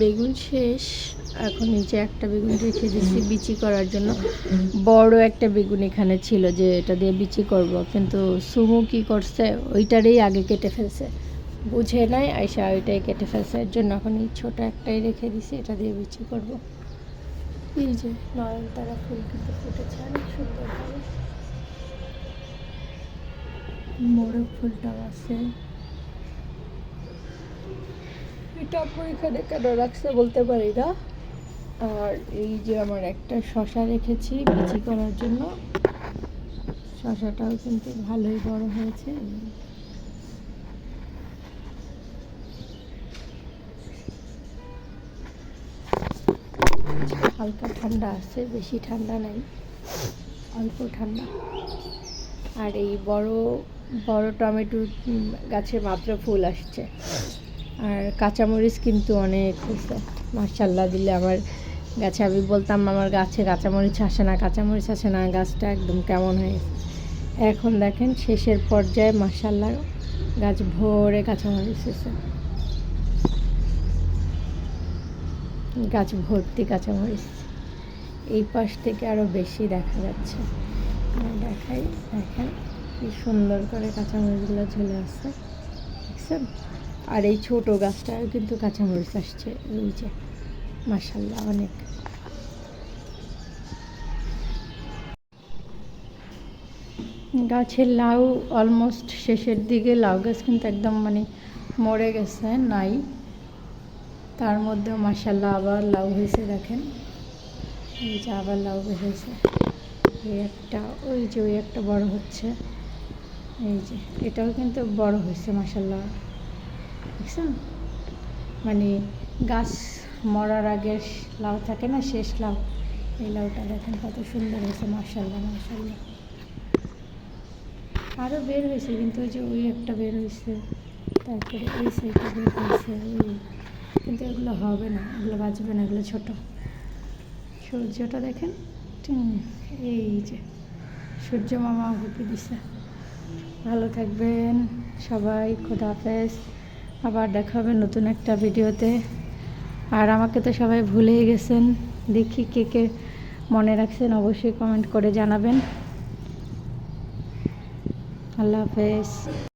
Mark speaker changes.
Speaker 1: বেগুন শেষ। এখন যে একটা বেগুন রেখে দিচ্ছি বিচি করার জন্য। বড় একটা বেগুন এখানে ছিল যে এটা দিয়ে বিচি করব। কিন্তু সুমু কি করছে? ওইটারই আগে কেটে ফেলছে। বুঝে নাই আইসা ওইটাই কেটে ফেলছে। এর জন্য এখন এই ছোটো একটাই রেখে দিছি এটা দিয়ে বিচি করব। এই যে নয়নতারা ফুল কিন্তু ফুটেছে, অনেক সুন্দর ভাবে। মোরগ ফুলটাও আছে। এটা আপু এখানে কেন রাখছে বলতে পারি না। আর এই যে আমার একটা শশা রেখেছি বিচি করার জন্য। শশাটাও কিন্তু ভালোই বড় হয়েছে। হালকা ঠান্ডা আছে, বেশি ঠান্ডা নাই, অল্প ঠান্ডা। আর এই বড় বড় টমেটো গাছে মাত্র ফুল আসছে। আর কাঁচামরিচ কিন্তু অনেক হয়েছে। মার্শাল্লাহ দিলে আমার গাছে, আমি বলতাম, আমার গাছে কাঁচামরিচ আসে না, কাঁচামরিচ আসে না, গাছটা একদম কেমন হয়ে গেছে। এখন দেখেন, শেষের পর্যায়ে মার্শাল্লাহ গাছ ভরে কাঁচামরিচ এসেছে। গাছ ভর্তি কাঁচামরিচ। এই পাশ থেকে আরও বেশি দেখা যাচ্ছে। দেখাই, দেখেন কি সুন্দর করে কাঁচামরিচগুলো ঝুলে আসছে দেখছেন? আর এই ছোট গাছটাও কিন্তু কাঁচামরিচ আসছে, এই যে মাসাল্লাহ অনেক। গাছের লাউ অলমোস্ট শেষের দিকে, লাউ গাছ কিন্তু একদম মানে মরে গেছে, নাই। তার মধ্যেও মাসাল্লাহ আবার লাউ হয়েছে, দেখেন। এই যে আবার লাউ হয়েছে। এই একটা, ওই যে ওই একটা বড় হচ্ছে। এই যে, এটাও কিন্তু বড় হয়েছে মাসাল্লাহ দেখছেন মানে গাছ মরার আগে লাউ থাকে না, শেষ লাউ? এই লাউটা দেখেন কত সুন্দর হয়েছে মার্শাল্লাহ মার্শাল্লাহ আরও বের হয়েছে, কিন্তু ওই যে ওই একটা বের হয়েছে, তারপরে এই সাইডটা বের হয়েছে, ওই। কিন্তু এগুলো হবে না, এগুলো বাঁচবে না, এগুলো ছোটো। সূর্যটা দেখেন এই যে। সূর্য মামা হুপি দিছে। ভালো থাকবেন, সবাই, খোদা হাফেজ। আবার দেখা হবে নতুন একটা ভিডিওতে। আর আমাকে তো সবাই ভুলেই গেছেন। দেখি কে কে মনে রাখছেন অবশ্যই কমেন্ট করে জানাবেন। আল্লাহ হাফেজ।